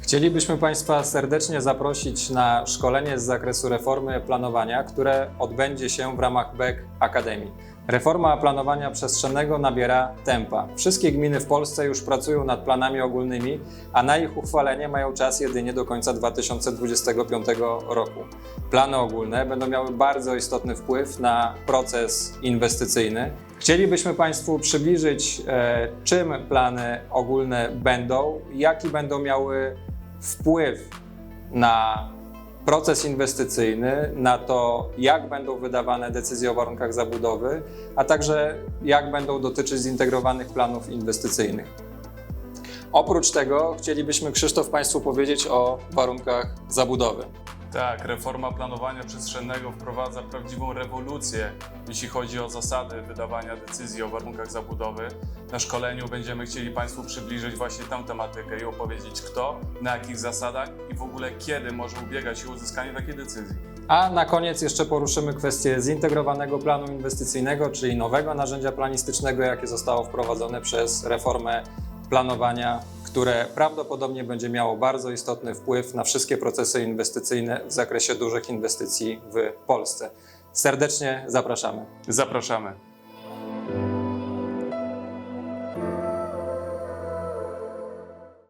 Chcielibyśmy Państwa serdecznie zaprosić na szkolenie z zakresu reformy planowania, które odbędzie się w ramach BEC Akademii. Reforma planowania przestrzennego nabiera tempa. Wszystkie gminy w Polsce już pracują nad planami ogólnymi, a na ich uchwalenie mają czas jedynie do końca 2025 roku. Plany ogólne będą miały bardzo istotny wpływ na proces inwestycyjny. Chcielibyśmy Państwu przybliżyć, e, czym plany ogólne będą, jaki będą miały wpływ na proces inwestycyjny, na to, jak będą wydawane decyzje o warunkach zabudowy, a także jak będą dotyczyć zintegrowanych planów inwestycyjnych. Oprócz tego chcielibyśmy, Krzysztof, Państwu powiedzieć o warunkach zabudowy. Tak, reforma planowania przestrzennego wprowadza prawdziwą rewolucję, jeśli chodzi o zasady wydawania decyzji o warunkach zabudowy. Na szkoleniu będziemy chcieli Państwu przybliżyć właśnie tę tematykę i opowiedzieć kto, na jakich zasadach i w ogóle kiedy może ubiegać się o uzyskanie takiej decyzji. A na koniec jeszcze poruszymy kwestię zintegrowanego planu inwestycyjnego, czyli nowego narzędzia planistycznego, jakie zostało wprowadzone przez reformę planowania, które prawdopodobnie będzie miało bardzo istotny wpływ na wszystkie procesy inwestycyjne w zakresie dużych inwestycji w Polsce. Serdecznie zapraszamy. Zapraszamy.